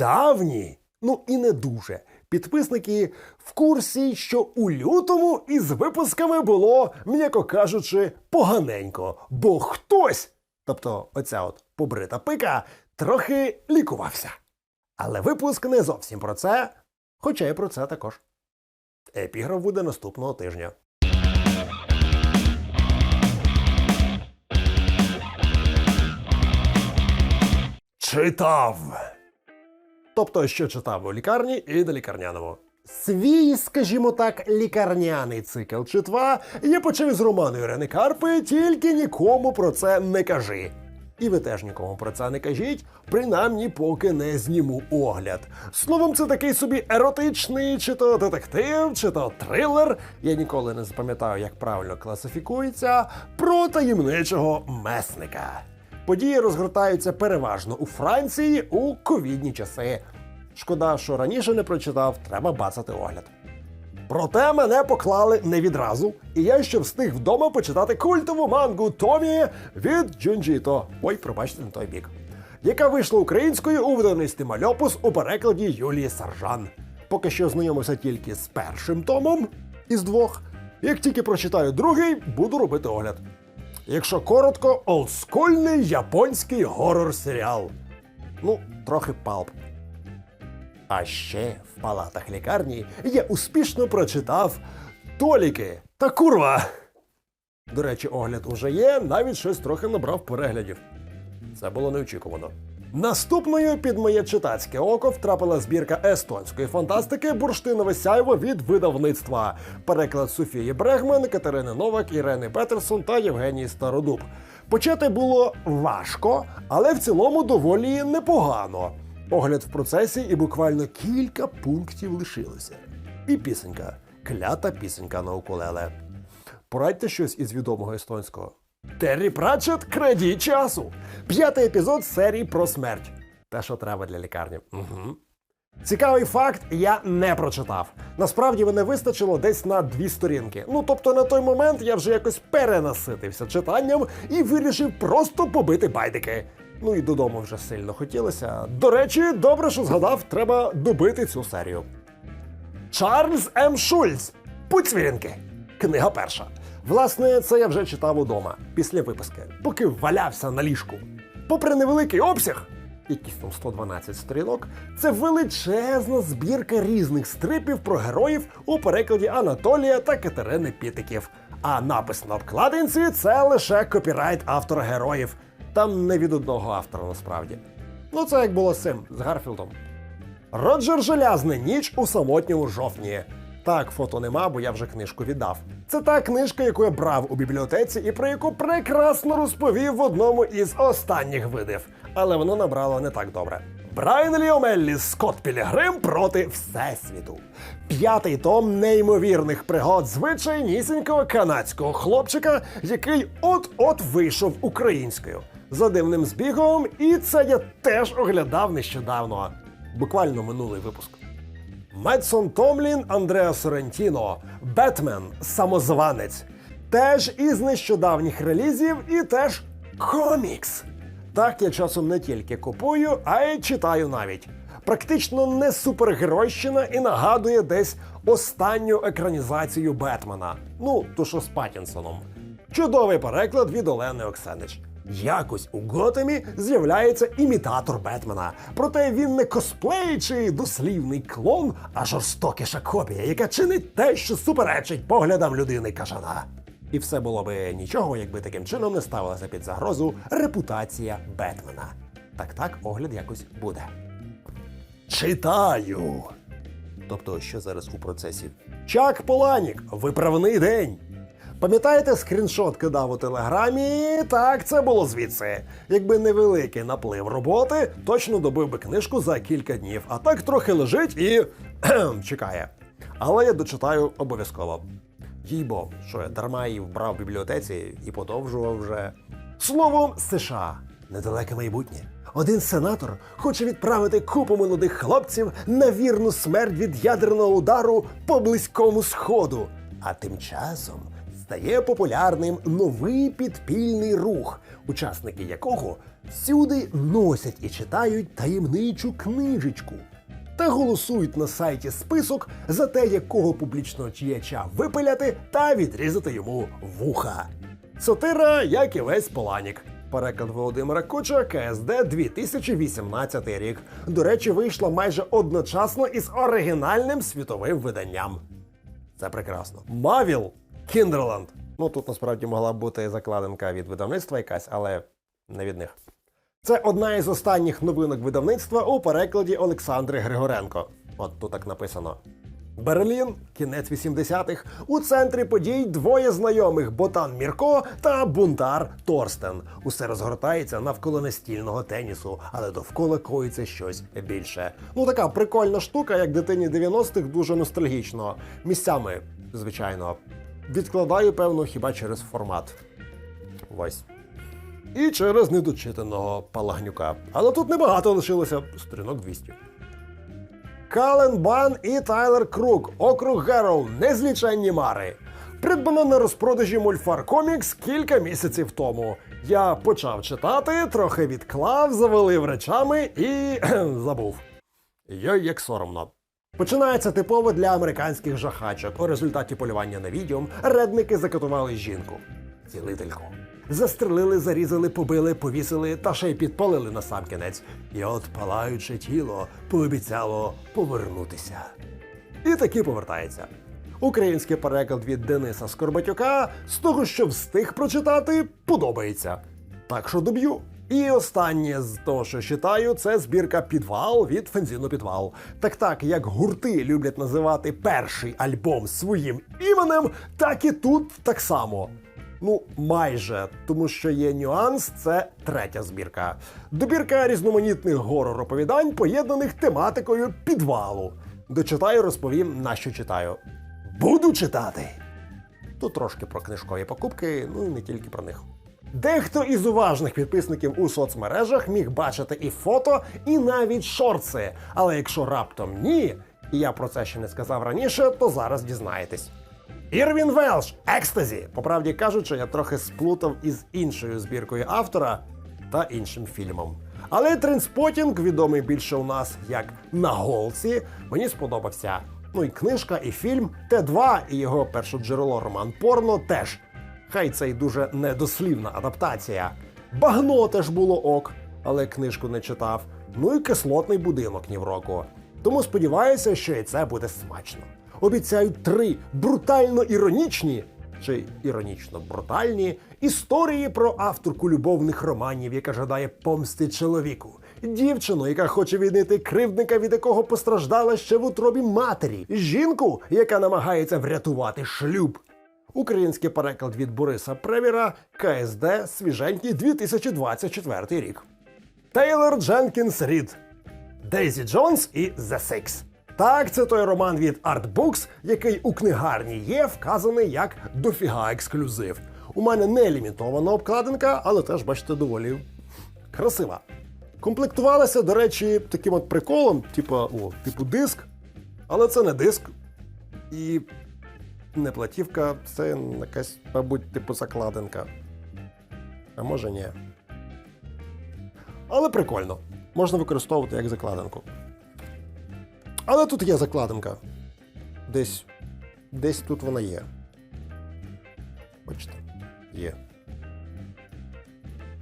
давні, ну і не дуже. Підписники в курсі, що у лютому із випусками було, м'яко кажучи, поганенько, бо хтось, тобто оця от побрита пика, трохи лікувався. Але випуск не зовсім про це, хоча й про це також. Епіграф буде наступного тижня. Читав. Тобто, що читав у лікарні і на лікарняному. Свій, скажімо так, лікарняний цикл читва я почав з роману Ірени Карпи, тільки нікому про це не кажи. І ви теж нікому про це не кажіть, принаймні поки не зніму огляд. Словом, це такий собі еротичний, чи то детектив, чи то трилер. Я ніколи не запам'ятаю, як правильно класифікується, про таємничого месника. Події розгортаються переважно у Франції у ковідні часи. Шкода, що раніше не прочитав, треба бацати огляд. Проте мене поклали не відразу, і я ще встиг вдома почитати культову мангу Томі від Джунджіто. Ой, пробачте на той бік. Яка вийшла українською у видавництві Мальопус у перекладі Юлії Саржан. Поки що знайомився тільки з першим томом із двох. Як тільки прочитаю другий, буду робити огляд. Якщо коротко, олдскульний японський горор-серіал. Ну, трохи палп. А ще в палатах лікарні я успішно прочитав Толіки та курва. До речі, огляд уже є, навіть щось трохи набрав переглядів. Це було неочікувано. Наступною під моє читацьке око втрапила збірка естонської фантастики Бурштинове сяйво від видавництва. Переклад Софії Брегман, Катерини Новак, Ірени Петерсон та Євгенії Стародуб. Почати було важко, але в цілому доволі непогано. Огляд в процесі і буквально кілька пунктів лишилося. І пісенька. Клята пісенька на укулеле. Порадьте щось із відомого естонського. Террі Пратчет краді часу. П'ятий епізод серії про смерть. Те, що треба для лікарні. Угу. Цікавий факт я не прочитав. Насправді мене вистачило десь на дві сторінки. Ну тобто на той момент я вже якось перенаситився читанням і вирішив просто побити байдики. Ну і додому вже сильно хотілося. До речі, добре, що згадав, треба добити цю серію. Чарльз М. Шульц. Пуцвірінки. Книга перша. Власне, це я вже читав удома після виписки, поки валявся на ліжку. Попри невеликий обсяг, якісь там 112 сторінок, це величезна збірка різних стрипів про героїв у перекладі Анатолія та Катерини Пітиків. А напис на обкладинці це лише копірайт автора героїв. Там не від одного автора насправді. Ну, це як було з цим, з Гарфілдом. Роджер Желязний ніч у самотньому жовтні. Так, фото нема, бо я вже книжку віддав. Це та книжка, яку я брав у бібліотеці і про яку прекрасно розповів в одному із останніх видів. Але воно набрало не так добре. Брайан Ліомеллі Скотт Пілігрим проти Всесвіту. П'ятий том неймовірних пригод звичайнісінького канадського хлопчика, який от-от вийшов українською. За дивним збігом, і це я теж оглядав нещодавно. Буквально минулий випуск. Медсон Томлін Андреа Сорентіно, Бетмен, Самозванець. Теж із нещодавніх релізів і теж комікс. Так я часом не тільки купую, а й читаю навіть. Практично не супергеройщина і нагадує десь останню екранізацію Бетмена. Ну, то що з Паттінсоном. Чудовий переклад від Олени Оксенич. Якось у Готемі з'являється імітатор Бетмена. Проте він не косплей дослівний клон, а жорстокіша копія, яка чинить те, що суперечить поглядам людини кажана. І все було би нічого, якби таким чином не ставилася під загрозу репутація Бетмена. Так так, огляд якось буде. Читаю. Тобто, що зараз у процесі? Чак Поланік, виправний день. Пам'ятаєте, скріншот кидав у телеграмі? Так, це було звідси. Якби невеликий наплив роботи, точно добив би книжку за кілька днів, а так трохи лежить і чекає. Але я дочитаю обов'язково. Їйбо, що я дарма її вбрав в бібліотеці і подовжував вже. Словом, США недалеке майбутнє. Один сенатор хоче відправити купу молодих хлопців на вірну смерть від ядерного удару по близькому сходу. А тим часом стає популярним новий підпільний рух, учасники якого всюди носять і читають таємничу книжечку та голосують на сайті список за те, якого публічного чияча випиляти та відрізати йому вуха. Сатира, як і весь Поланік. Переклад Володимира Куча КСД 2018 рік. До речі, вийшла майже одночасно із оригінальним світовим виданням. Це прекрасно. Мавіл Кіндерланд. Ну тут насправді могла бути закладинка від видавництва якась, але не від них. Це одна із останніх новинок видавництва у перекладі Олександри Григоренко. От тут так написано. Берлін, кінець 80-х. У центрі подій двоє знайомих Ботан Мірко та бунтар Торстен. Усе розгортається навколо настільного тенісу, але довкола коїться щось більше. Ну така прикольна штука, як дитині 90-х, дуже ностальгічно. Місцями, звичайно, відкладаю, певно, хіба через формат. Ось. І через недочитаного палагнюка. Але тут небагато лишилося сторінок 200. Кален Бан і Тайлер Крук, округ Герроу, незліченні мари. Придбано на розпродажі Мульфар Комікс кілька місяців тому. Я почав читати, трохи відклав, завалив речами і забув. Йой, як соромно. Починається типово для американських жахачок. У результаті полювання на відьом редники закатували жінку. Цілительку. Застрелили, зарізали, побили, повісили та ще й підпалили на сам кінець. І от палаюче тіло пообіцяло повернутися. І таки повертається. Український переклад від Дениса Скорбатюка з того, що встиг прочитати, подобається. Так що доб'ю. І останнє з того, що читаю, це збірка підвал від Фензіну Підвал. Так так, як гурти люблять називати перший альбом своїм іменем, так і тут так само. Ну, майже, тому що є нюанс, це третя збірка. Добірка різноманітних горор-оповідань, поєднаних тематикою підвалу. Дочитаю, розповім, на що читаю. Буду читати. Тут трошки про книжкові покупки, ну і не тільки про них. Дехто із уважних підписників у соцмережах міг бачити і фото, і навіть шорти. Але якщо раптом ні, і я про це ще не сказав раніше, то зараз дізнаєтесь. Ірвін Велш Екстазі. По правді кажучи, я трохи сплутав із іншою збіркою автора та іншим фільмом. Але Тринспотінг, відомий більше у нас як на голці, мені сподобався. Ну і книжка, і фільм Т2 і його першоджерело роман Порно теж. Хай це й дуже недослівна адаптація. Багно теж було ок, але книжку не читав. Ну і кислотний будинок ні в року. Тому сподіваюся, що і це буде смачно. Обіцяють три брутально іронічні чи іронічно брутальні історії про авторку любовних романів, яка жадає помсти чоловіку. Дівчину, яка хоче віднити кривдника, від якого постраждала ще в утробі матері, жінку, яка намагається врятувати шлюб. Український переклад від Бориса Превіра КСД свіженький 2024 рік. Тейлор Дженкінс Рід Дейзі Джонс і The Six. Так, це той роман від Artbooks, який у книгарні є вказаний як дофіга ексклюзив. У мене не лімітована обкладинка, але теж, бачите, доволі красива. Комплектувалася, до речі, таким от приколом, типу, о, типу диск, але це не диск. І не платівка, це якась, мабуть, типу закладинка. А може ні. Але прикольно. Можна використовувати як закладинку. Але тут є закладинка. Десь. Десь тут вона є. Бачите? Є.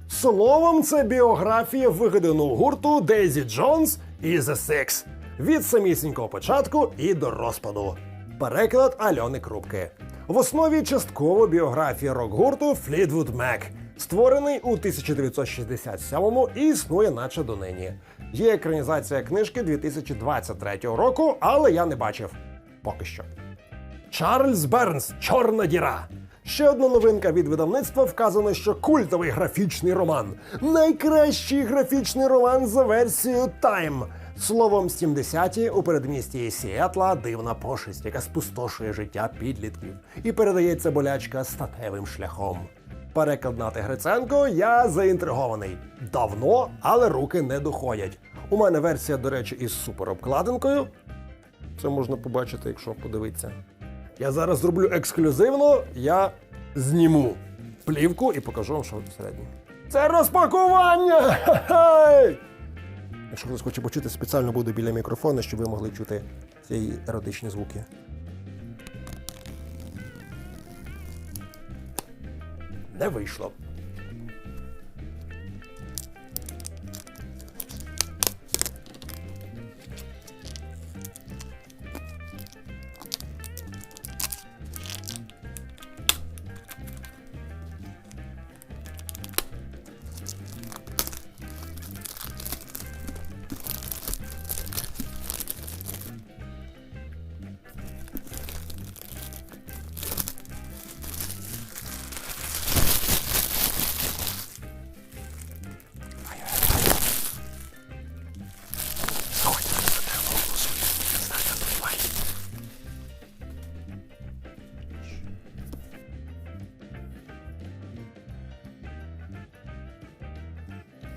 Словом, це біографія вигаданого гурту Дейзі Джонс і The Six. Від самісінького початку і до розпаду. Переклад Альони Крупки. В основі частково біографія рок-гурту Fleetwood Mac, створений у 1967-му і існує наче донині. Є екранізація книжки 2023 року, але я не бачив. Поки що. Чарльз Бернс Чорна діра. Ще одна новинка від видавництва вказано, що культовий графічний роман. Найкращий графічний роман за версією Time. Словом, 70-ті у передмісті Сіетла дивна пошесть, яка спустошує життя підлітків і передається болячка статевим шляхом. Переклад Нати Гриценко я заінтригований. Давно, але руки не доходять. У мене версія, до речі, із суперобкладинкою. Це можна побачити, якщо подивитися. Я зараз зроблю ексклюзивно. Я зніму плівку і покажу вам, що всередині. Це розпакування! Ха-хай! Якщо хтось хоче почути, спеціально буду біля мікрофона, щоб ви могли чути ці еротичні звуки. Не вийшло.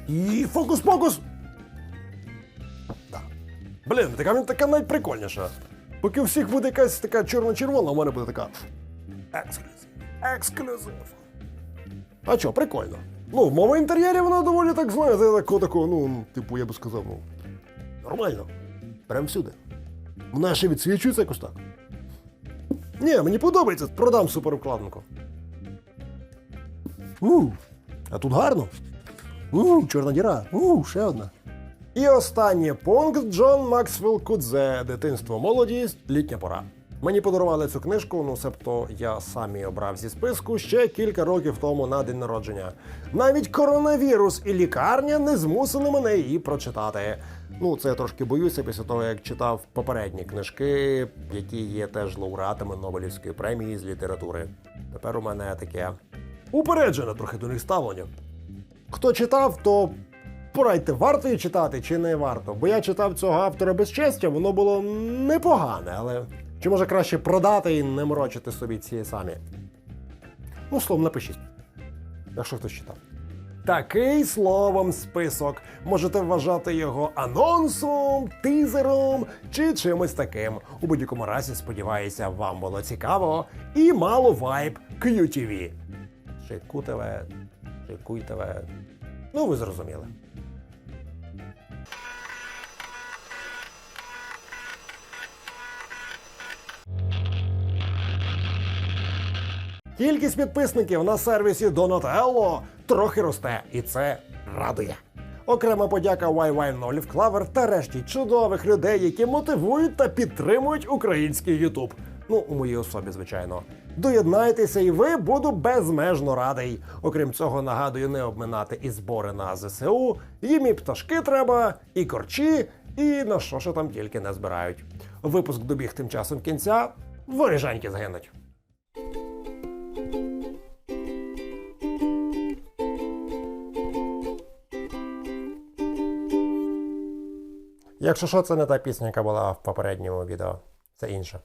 І фокус-покус! Да. Блін, така він така найприкольніша. Поки у всіх буде якась така чорно-червона, у мене буде така. Ексклюзив. Ексклюзив. А що, прикольно. Ну, в моєму інтер'єрі вона доволі так, знаєте, такого, такого, ну, типу, я би сказав, ну. Нормально. Прям всюди. Вона ще відсвічується якось так. Ні, мені подобається, продам супервкладинку. У, а тут гарно. У, чорна діра. У, ще одна. І останній пункт Джон Максвелл Кудзе. Дитинство, молодість, літня пора. Мені подарували цю книжку, ну себто я сам її обрав зі списку ще кілька років тому на день народження. Навіть коронавірус і лікарня не змусили мене її прочитати. Ну, це я трошки боюся після того, як читав попередні книжки, які є теж лауреатами Нобелівської премії з літератури. Тепер у мене таке упереджене трохи до них ставлення. Хто читав, то порадьте, варто її читати чи не варто. Бо я читав цього автора без честя, воно було непогане, але чи може краще продати і не морочити собі ці самі. Ну, словом, напишіть, якщо хтось читав. Такий словом список. Можете вважати його анонсом, тизером чи чимось таким. У будь-якому разі, сподіваюся, вам було цікаво і мало вайб QTV. Шикутеве, шикуйтеве. Ну, ви зрозуміли. Кількість підписників на сервісі Donatello трохи росте, і це радує. Окрема подяка YY Нолів Клавер та решті чудових людей, які мотивують та підтримують український YouTube. Ну, у моїй особі, звичайно. Доєднайтеся, і ви буду безмежно радий. Окрім цього, нагадую не обминати і збори на ЗСУ, їм і пташки треба, і корчі, і на що ж там тільки не збирають. Випуск добіг тим часом кінця, воріжаньки згинуть. Якщо що, це не та пісня, яка була в попередньому відео, це інша.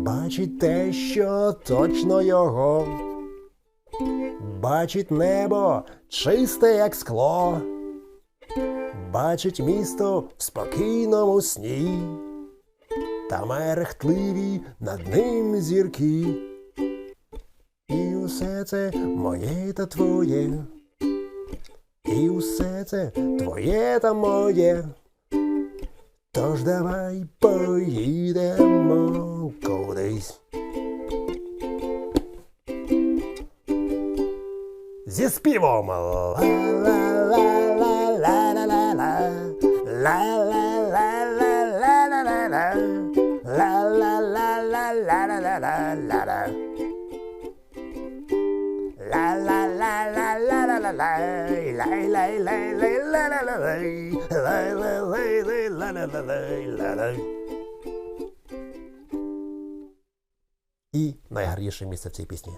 Бачить те, що точно його. Бачить небо чисте, як скло. Бачить місто в спокійному сні. Та мерехтливі над ним зірки. І усе це моє та твоє. І усе це твоє та моє. Тож давай поїдемо кудись. Зі співом. Ла-ла-ла-ла-ла-ла-ла-ла. Ла-ла-ла-ла-ла-ла-ла-ла. Ла-ла-ла-ла-ла-ла-ла-ла. La la і найгарніше місце в цій пісні.